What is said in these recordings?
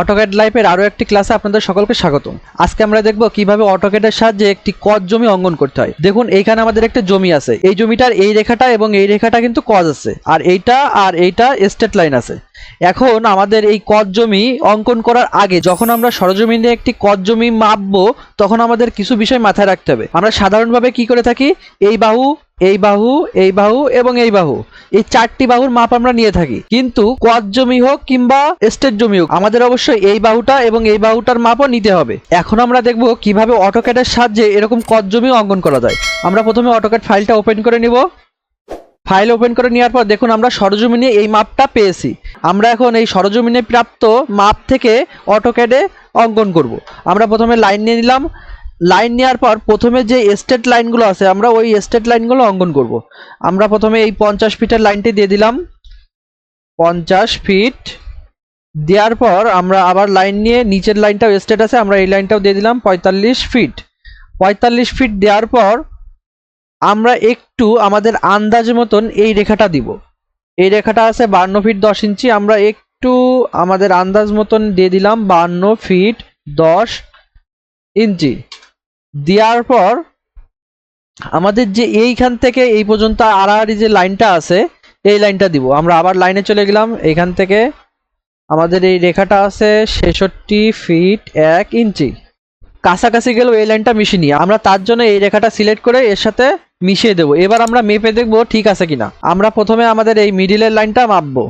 AutoCAD লাইফের আরও একটি ক্লাসে আপনাদের সকলকে স্বাগতম। আজকে আমরা দেখব কীভাবে অটোক্যাডের সাহায্যে একটি কজ জমি অঙ্কন করতে হয়। দেখুন, এইখানে আমাদের একটা জমি আছে। এই জমিটার এই রেখাটা এবং এই রেখাটা কিন্তু কজ আছে। আর এইটা আর এইটা স্টেট লাইন আছে। এখন আমাদের এই কজ জমি অঙ্কন করার আগে যখন আমরা সরজমিনে একটি কজ জমি মাপবো, তখন আমাদের কিছু বিষয় মাথায় রাখতে হবে। আমরা সাধারণভাবে কি করে থাকি? এই বাহু এই বাহু এই বাহু এবং এই বাহু। এই চারটি বাহুর মাপ আমরা নিয়ে থাকি। কিন্তু কজ জমি হোক কিংবা স্টেট জমি হোক, আমাদের অবশ্যই এই বাহুটা এবং এই বাহুটার মাপও নিতে হবে। এখন আমরা দেখব কীভাবে অটোক্যাডের সাহায্যে এরকম কজ জমি অঙ্কন করা যায়। আমরা প্রথমে অটোক্যাড ফাইলটা ওপেন করে নিব। ফাইল ওপেন করে নেওয়ার পর দেখুন আমরা সরজমিনে এই মাপটা পেয়েছি। আমরা এখন এই সরজমিনে প্রাপ্ত মাপ থেকে অটোক্যাডে অঙ্কন করব। আমরা প্রথমে লাইন নিয়ে নিলাম। লাইন নেওয়ার পর প্রথমে যে স্টেট লাইনগুলো আছে, আমরা ওই স্টেট লাইনগুলো অঙ্কন করব। আমরা প্রথমে এই পঞ্চাশ ফিটের লাইনটি দিয়ে দিলাম। পঞ্চাশ ফিট দেওয়ার পর আমরা আবার লাইন নিয়ে নিচের লাইনটাও স্টেট আছে, আমরা এই লাইনটাও দিয়ে দিলাম পঁয়তাল্লিশ ফিট পঁয়তাল্লিশ ফিট দেওয়ার পর আমরা একটু আমাদের আন্দাজ মতন এই রেখাটা দিব। এই রেখাটা আছে বান্ন ফিট দশ ইঞ্চি, আমরা একটু আমাদের আন্দাজ মতন দিয়ে দিলাম বান্ন ফিট দশ ইঞ্চি। দেওয়ার পর আমাদের যে এইখান থেকে এই পর্যন্ত আড়াআড়ি যে লাইনটা আছে, এই লাইনটা দিব। আমরা আবার লাইনে চলে গেলাম। এইখান থেকে আমাদের এই রেখাটা আছে ছেষট্টি ফিট এক ইঞ্চি। কাছাকাছি গেলেও এই লাইনটা মিশিয়ে নিই আমরা তার জন্য এই রেখাটা সিলেক্ট করে এর সাথে মিশিয়ে দেবো। এবার আমরা মেপে দেখব ঠিক আছে কিনা। আমরা প্রথমে আমাদের এই মিডিলের লাইনটা মাপবো।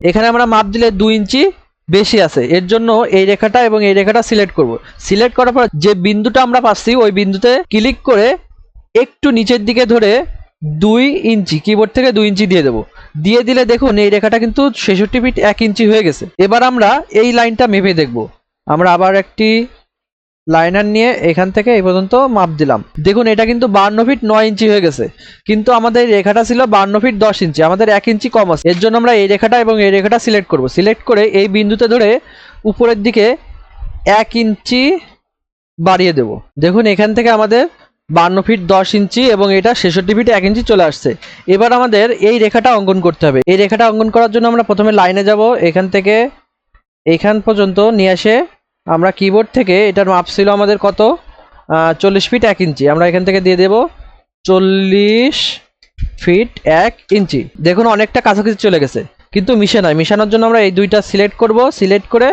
এখানে আমরা মাপ দিলে দুই ইঞ্চি বেশি আছে। এর জন্য এই রেখাটা এবং এই রেখাটা সিলেক্ট করব। সিলেক্ট করার পর যে বিন্দুটা আমরা পাচ্ছি, ওই বিন্দুতে ক্লিক করে একটু নিচের দিকে ধরে দুই ইঞ্চি কিবোর্ড থেকে দুই ইঞ্চি দিয়ে দেবো। দিয়ে দিলে দেখুন এই রেখাটা কিন্তু ছেষট্টি ফিট এক ইঞ্চি হয়ে গেছে। এবার আমরা এই লাইনটা মেপে দেখব। আমরা আবার একটি লাইনার নিয়ে এখান থেকে এই পর্যন্ত মাপ দিলাম। দেখুন, এটা কিন্তু বান্ন ফিট নয় ইঞ্চি হয়ে গেছে। কিন্তু আমাদের রেখাটা ছিল বান্ন ফিট দশ ইঞ্চি। আমাদের এক ইঞ্চি কম আছে। এর জন্য আমরা এই রেখাটা এবং এই রেখাটা সিলেক্ট করব। সিলেক্ট করে এই বিন্দুতে ধরে উপরের দিকে এক ইঞ্চি বাড়িয়ে দেব। দেখুন, এখান থেকে আমাদের বান্ন ফিট দশ ইঞ্চি এবং এটা ছেষট্টি ফিট এক ইঞ্চি চলে আসছে। এবার আমাদের এই রেখাটা অঙ্কন করতে হবে। এই রেখাটা অঙ্কন করার জন্য আমরা প্রথমে লাইনে যাব। এখান থেকে এখান পর্যন্ত নিয়ে আসে আমরা কিবোর্ড থেকে, এটার মাপ ছিল আমাদের কত? চল্লিশ ফিট এক ইঞ্চি। আমরা এখান থেকে দিয়ে দেব চল্লিশ ফিট এক ইঞ্চি। দেখুন, অনেকটা কাছাকাছি চলে গেছে। কিন্তু মিশে নয় মিশানোর জন্য আমরা এই দুইটা সিলেক্ট করব। সিলেক্ট করে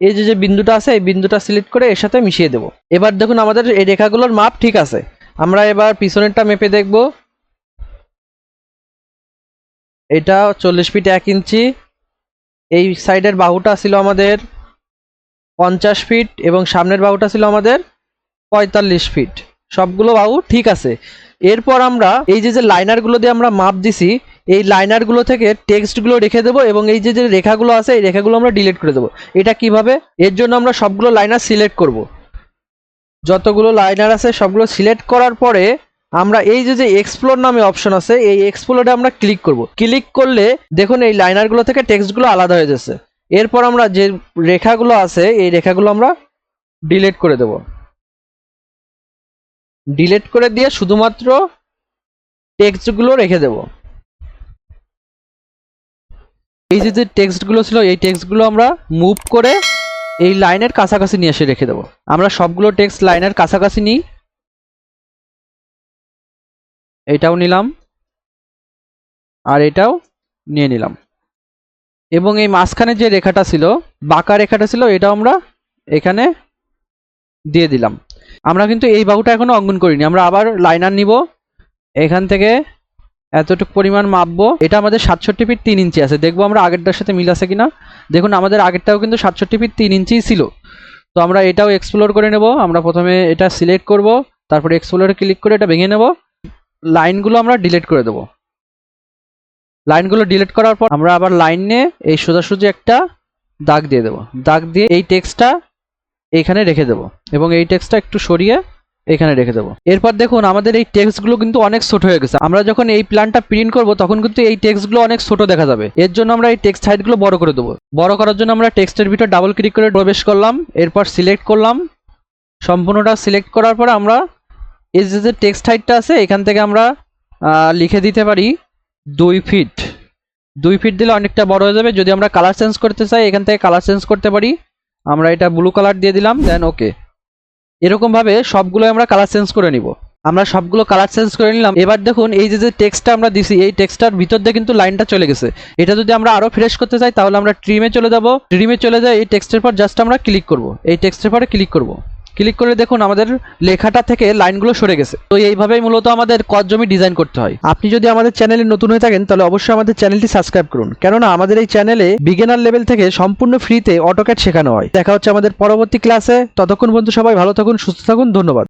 এই যে যে বিন্দুটা আছে, এই বিন্দুটা সিলেক্ট করে এর সাথে মিশিয়ে দেব। এবার দেখুন, আমাদের এই রেখাগুলোর মাপ ঠিক আছে। আমরা এবার পিছনেরটা মেপে দেখব। এটা চল্লিশ ফিট এক ইঞ্চি। এই সাইডের বাহুটা ছিল আমাদের পঞ্চাশ ফিট এবং সামনের বাহুটা ছিল আমাদের পঁয়তাল্লিশ ফিট সবগুলো বাহু ঠিক আছে। এরপর আমরা এই যে যে লাইনারগুলো দিয়ে আমরা মাপ দিছি, এই লাইনারগুলো থেকে টেক্সটগুলো রেখে দেবো এবং এই যে যে রেখাগুলো আছে, এই রেখাগুলো আমরা ডিলিট করে দেবো। এটা কীভাবে? এর জন্য আমরা সবগুলো লাইনার সিলেক্ট করব। যতগুলো লাইনার আছে, সবগুলো সিলেক্ট করার পরে আমরা এই যে যে এক্সপ্লোর নামে অপশন আছে, এই এক্সপ্লোরে আমরা ক্লিক করব। ক্লিক করলে দেখুন এই লাইনারগুলো থেকে টেক্সটগুলো আলাদা হয়ে যাচ্ছে। এরপর আমরা যে রেখাগুলো আছে, এই রেখাগুলো আমরা ডিলিট করে দেব। ডিলিট করে দিয়ে শুধুমাত্র টেক্সটগুলো রেখে দেব। এই যে টেক্সটগুলো ছিল, এই টেক্সটগুলো আমরা মুভ করে এই লাইনের কাছাকাছি নিয়ে এসে রেখে দেব। আমরা সবগুলো টেক্সট লাইনের কাছাকাছি নিই। এটাও নিলাম। আর এটাও নিয়ে নিলাম। এবং এই মাঝখানে যে রেখাটা ছিল, বাঁকা রেখাটা ছিল এটা আমরা এখানে দিয়ে দিলাম। আমরা কিন্তু এই বাহুটা এখনও অঙ্কন করিনি। আমরা আবার লাইনার নিব। এখান থেকে এতটুকু পরিমাণ মাপবো। এটা আমাদের সাতষট্টি ফিট তিন ইঞ্চি আছে। দেখব আমরা আগেরটার সাথে মিল আছে কিনা। দেখুন, আমাদের আগেরটাও কিন্তু সাতষট্টি ফিট তিন ইঞ্চিই ছিল। তো আমরা এটাও এক্সপ্লোর করে নেব। আমরা প্রথমে এটা সিলেক্ট করব, তারপরে এক্সপ্লোরে ক্লিক করে এটা ভেঙে নেব। লাইনগুলো আমরা ডিলিট করে দেবো। লাইনগুলো ডিলিট করার পর আমরা আবার লাইন এই সোজাসুজি একটা দাগ দিয়ে দেবো। দাগ দিয়ে এই টেক্সটটা এইখানে রেখে দেবো এবং এই টেক্সটটা একটু সরিয়ে এখানে রেখে দেবো। এরপর দেখুন আমাদের এই টেক্সটগুলো কিন্তু অনেক ছোট হয়ে গেছে। আমরা যখন এই প্ল্যানটা প্রিন্ট করব, তখন কিন্তু এই টেক্সটগুলো অনেক ছোট দেখা যাবে। এর জন্য আমরা এই টেক্সট হাইটগুলো বড় করে দেবো। বড় করার জন্য আমরা টেক্সটের ভিতর ডাবল ক্লিক করে প্রবেশ করলাম, এরপর সিলেক্ট করলাম। সম্পূর্ণটা সিলেক্ট করার পর আমরা এই যে টেক্সট হাইটটা আছে, এখান থেকে আমরা লিখে দিতে পারি। দুই ফিট দুই ফিট দিলে অনেকটা বড় হয়ে যাবে। যদি আমরা কালার চেঞ্জ করতে চাই, এখান থেকে কালার চেঞ্জ করতে পারি। আমরা এটা ব্লু কালার দিয়ে দিলাম দেন ওকে এরকমভাবে সবগুলো আমরা কালার চেঞ্জ করে নিব। আমরা সবগুলো কালার চেঞ্জ করে নিলাম। এবার দেখুন, এই যে যে টেক্সটটা আমরা দিছি, এই টেক্সটার ভিতর দিয়ে কিন্তু লাইনটা চলে গেছে। এটা যদি আমরা আরও ফ্রেশ করতে চাই, তাহলে আমরা ট্রিমে চলে যাব। ট্রিমে চলে যাই, এই টেক্সটের পর জাস্ট আমরা ক্লিক করব। এই টেক্সটের পরে ক্লিক করব। ক্লিক করে দেখুন আমাদের লেখাটা থেকে লাইনগুলো সরে গেছে। তো এইভাবেই মূলত আমাদের কত জমি ডিজাইন করতে হয়। আপনি যদি আমাদের চ্যানেলে নতুন হয়ে থাকেন, তাহলে অবশ্যই আমাদের চ্যানেলটি সাবস্ক্রাইব করুন। কেননা আমাদের এই চ্যানেলে বিগিনার লেভেল থেকে সম্পূর্ণ ফ্রিতে অটোক্যাড শেখানো হয়। দেখা হচ্ছে আমাদের পরবর্তী ক্লাসে ততক্ষণ পর্যন্ত সবাই ভালো থাকুন, সুস্থ থাকুন। ধন্যবাদ।